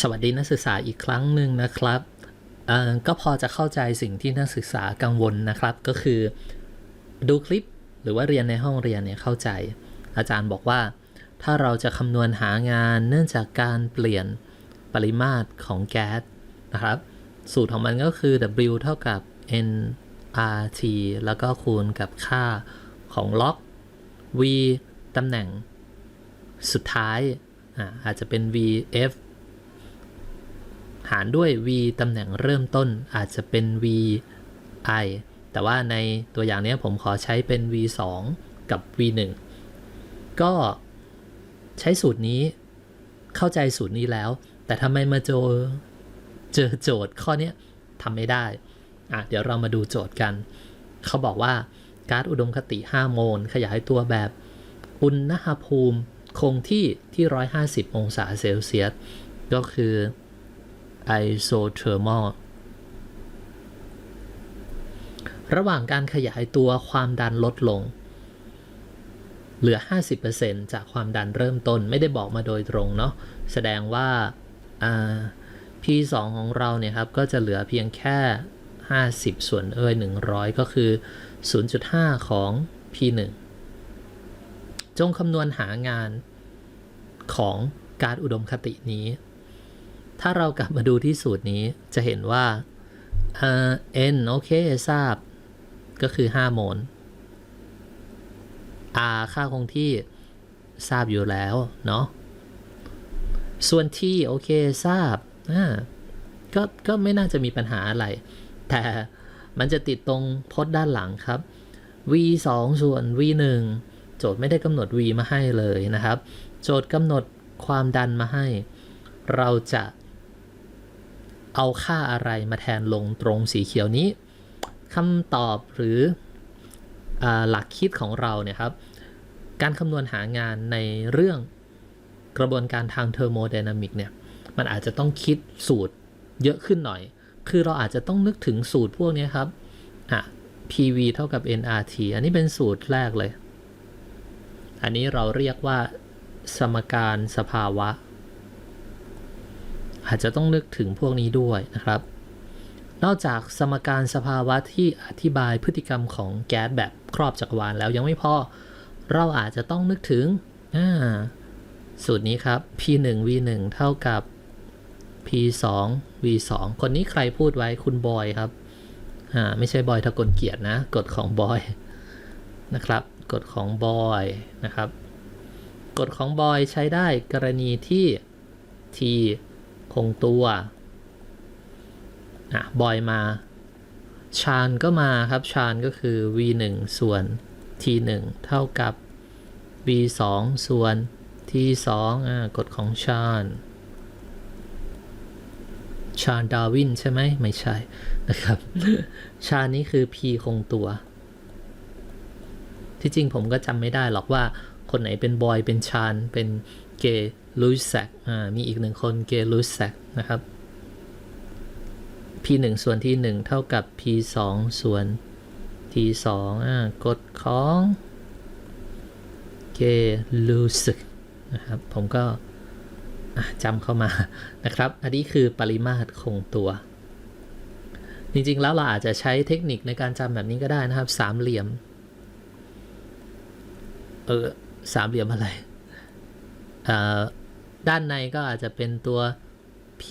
สวัสดีนักศึกษาอีกครั้งหนึ่งนะครับก็พอจะเข้าใจสิ่งที่นักศึกษากังวลนะครับ ก็คือดูคลิปหรือว่าเรียนในห้องเรียนเนี่ยเข้าใจ อาจารย์บอกว่า ถ้าเราจะคำนวณหางานเนื่องจากการเปลี่ยนปริมาตรของแก๊สนะครับ สูตรของมันก็คือ W เท่ากับ nRT แล้วก็คูณกับค่าของล็อก V ตำแหน่งสุดท้ายอาจจะเป็น VF หารด้วย v ตำแหน่งเริ่มต้นอาจจะเป็น v i แต่ว่าในตัวอย่างนี้ผมขอใช้เป็น v 2กับ v 1ก็ใช้สูตรนี้เข้าใจสูตรนี้แล้ว แต่ทำไมมาเจอเจอโจทย์ข้อนี้ทำไม่ได้อะเดี๋ยวเรามาดูโจทย์กัน เขาบอกว่าก๊าซอุดมคติ 5 โมล ขยายตัวแบบอุณหภูมิคงที่ที่ 150 องศาเซลเซียส ก็คือ isothermal ระหว่างการขยายตัวความดันลดลง เหลือ 50%จากความดันเริ่มต้นไม่ได้บอกมาโดยตรงเนาะแสดงว่า P2 ของเราเนี่ยครับ ก็จะเหลือเพียงแค่ 50 ส่วนเอ้ย100 ก็คือ 0.5 ของ P1 จงคำนวณหางานของการอุดมคตินี้ ถ้าเรากลับมาดูที่สูตรนี้จะเห็นว่า uh, n โอเคทราบ ก็คือ 5 โมล r ค่าคงที่ทราบอยู่แล้วเนาะส่วน t โอเคทราบก็ก็ไม่น่าจะมีปัญหาอะไร แต่มันจะติดตรงพจน์ด้านหลังครับ v 2ส่วน v 1โจทย์ไม่ได้กำหนด v มาให้เลยนะครับ โจทย์กำหนดความดันมาให้ เราจะ เอาค่าอะไรมาแทนลงตรงสีเขียวนี้คำตอบหรืออหลักคิดของเราเนี่ยครับ การคำนวณหางานในเรื่องกระบวนการทางเทอร์โมไดนามิกเนี่ย มันอาจจะต้องคิดสูตรเยอะขึ้นหน่อย คือเราอาจจะต้องนึกถึงสูตรพวกนี้ครับ อะ PV เท่ากับ nRT อันนี้เป็นสูตรแรกเลย อันนี้เราเรียกว่าสมการสภาวะ อาจจะต้องนึกถึงพวกนี้ด้วยนะครับ นอกจากสมการสภาวะที่อธิบายพฤติกรรมของแก๊สแบบครอบจักรวาลแล้วยังไม่พอ เราอาจจะต้องนึกถึงสูตรนี้ครับ p1 v1 เท่ากับ p2 v2 คนนี้ใครพูดไว้คุณบอยครับอ่าไม่ใช่บอยทะกลเกียรตินะกฎของบอยนะครับกฎของบอยนะครับกฎของบอยใช้ได้กรณีที่ t คงตัวอะบอยมา ชานก็มาครับ ชานก็คือ v 1 ส่วน t 1 เท่ากับ v 2 ส่วน t 2 อ่ากฎของชานชาญดาวินใช่ไหมไม่ใช่นะครับ ชาญนี้คือ p คงตัว ที่จริงผมก็จำไม่ได้หรอกว่าคนไหนเป็นบอยเป็นชาญเป็นเกย์ ลุยแซกมีอีกหนึ่งคนเกลุยแซกนะครับ p 1ส่วน t 1เท่ากับ p 2ส่วน t 2อกฎของเกลุยแซกนะครับ ผมก็จำเข้ามานะครับ อันนี้คือปริมาตรคงตัว จริง ๆ แล้วเราอาจจะใช้เทคนิคในการจำแบบนี้ก็ได้นะครับ สามเหลี่ยม เออสามเหลี่ยมอะไรอ่า ด้านในก็อาจจะเป็นตัว p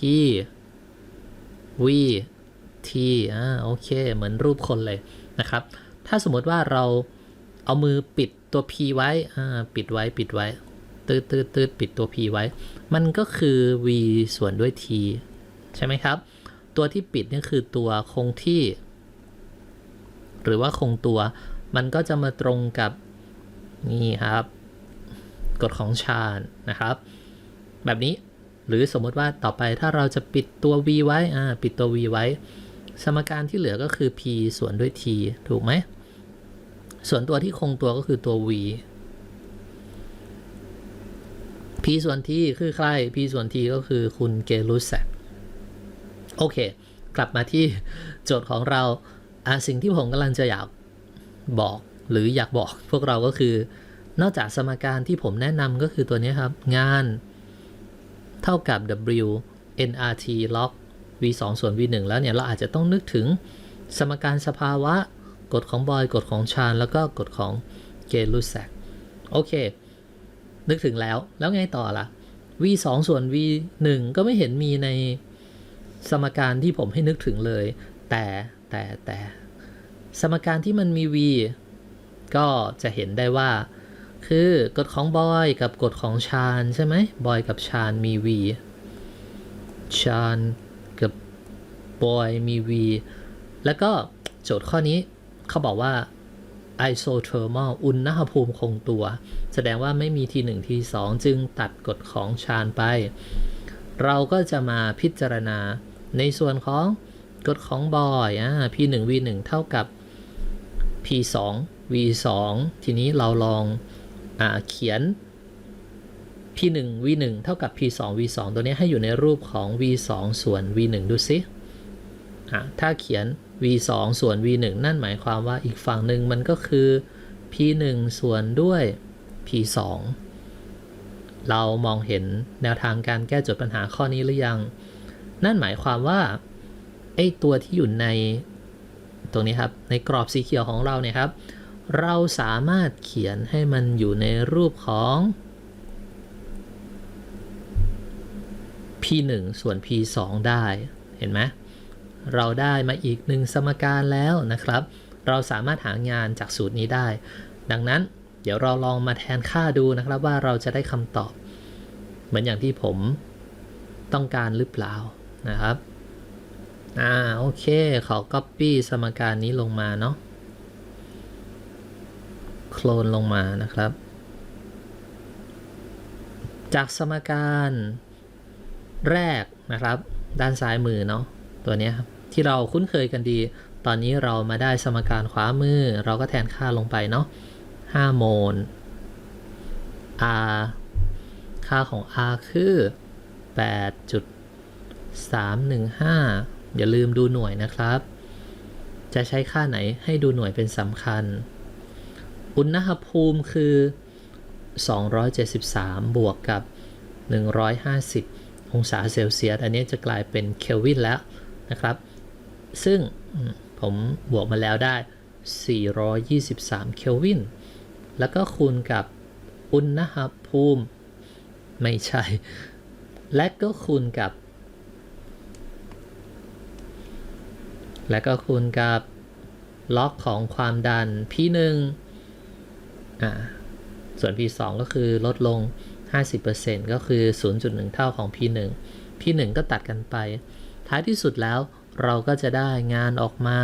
v t อ่าโอเค เหมือนรูปคนเลยนะครับ ถ้าสมมติว่าเราเอามือปิดตัว p ไว้อ่าปิดไว้ปิดไว้ตืดตืดตืดปิดตัว p ไว้ มันก็คือ v ส่วนด้วย t ใช่ไหมครับ ตัวที่ปิดนี่คือตัวคงที่ หรือว่าคงตัว มันก็จะมาตรงกับนี่ครับกฎของชาญนะครับ แบบนี้ หรือสมมติว่าต่อไปถ้าเราจะปิดตัว v ไว้อ่าปิดตัว v ไว้ สมการที่เหลือก็คือ p ส่วนด้วย t ถูกไหม ส่วนตัวที่คงตัวก็คือตัว v p ส่วน t คือใคร p ส่วน t ก็คือคุณเกลุสแซกโอเค กลับมาที่โจทย์ของเราสิ่งที่ผมกำลังจะอยากบอกหรืออยากบอกพวกเราก็คือ นอกจากสมการที่ผมแนะนำก็คือตัวนี้ครับ งาน เท่ากับ W nRT log v 2ส่วน v 1แล้วเนี่ย เราอาจจะต้องนึกถึงสมการสภาวะ กฎของบอย กฎของชาญแล้วก็กฎของเกลูแซกโอเค นึกถึงแล้ว แล้วไงต่อล่ะ v 2ส่วน v 1ก็ไม่เห็นมีในสมการที่ผมให้นึกถึงเลย แต่แต่แต่สมการที่มันมี v ก็จะเห็นได้ว่า คือกฎของบอยกับกฎของชาญใช่ไหมบอยกับชาญมี v ชาญกับบอยมี v แล้วก็โจทย์ข้อนี้เขาบอกว่า isothermal อุณหภูมิคงตัว แสดงว่าไม่มีที1ที2จึงตัดกฎของชาญไป เราก็จะมาพิจารณาในส่วนของกฎของบอยอ่า p1 v1 เท่ากับ p2 v2 ทีนี้เราลอง เขียน p1 v1 เท่ากับ p2 v2 ตัวนี้ให้อยู่ในรูปของ v2 ส่วน v1 ดูสิถ้าเขียน v2 ส่วน v1 นั่นหมายความว่าอีกฝั่งหนึ่งมันก็คือ p1 ส่วนด้วย p2 เรามองเห็นแนวทางการแก้โจทย์ปัญหาข้อนี้หรือยัง นั่นหมายความว่าไอ้ตัวที่อยู่ในตรงนี้ครับ ในกรอบสีเขียวของเราเนี่ยครับ เราสามารถเขียนให้มันอยู่ในรูปของ p1 ส่วน p2 ได้ เห็นไหมเราได้มาอีกหนึ่งสมการแล้วนะครับ เราสามารถหางานจากสูตรนี้ได้ ดังนั้นเดี๋ยวเราลองมาแทนค่าดูนะครับว่าเราจะได้คำตอบ เหมือนอย่างที่ผมต้องการหรือเปล่านะครับ อ่า โอเค ขอ Copy สมการนี้ลงมาเนาะ โคลนลงมานะครับ จากสมการแรกนะครับ ด้านซ้ายมือเนาะตัวนี้ครับที่เราคุ้นเคยกันดี ตอนนี้เรามาได้สมการขวามือ เราก็แทนค่าลงไปเนาะ5โมล R ค่าของ R คือ 8.315 อย่าลืมดูหน่วยนะครับ จะใช้ค่าไหนให้ดูหน่วยเป็นสำคัญ อุณหภูมิคือ 273 บวกกับ 150 องศาเซลเซียส อันนี้จะกลายเป็นเคลวินแล้วนะครับ ซึ่งผมบวกมาแล้วได้ 423 เคลวิน แล้วก็คูณกับอุณหภูมิ ไม่ใช่ และก็คูณกับ และก็คูณกับล็อกของความดัน P1 อ่าส่วน P2 ก็คือลดลง 50%ก็คือ 0.1 เท่าของ P1 P1 ก็ตัดกันไป ท้ายที่สุดแล้วเราก็จะได้งานออกมา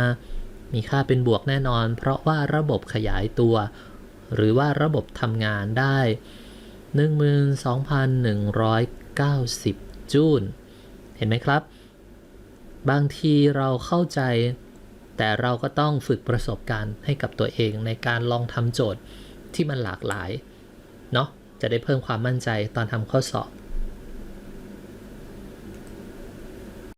มีค่าเป็นบวกแน่นอน เพราะว่าระบบขยายตัว หรือว่าระบบทำงานได้ 12,190 จูลเห็นไหมครับ บางทีเราเข้าใจ แต่เราก็ต้องฝึกประสบการณ์ให้กับตัวเองในการลองทำโจทย์ ที่มันหลากหลายเนาะจะได้เพิ่มความมั่นใจตอนทำข้อสอบ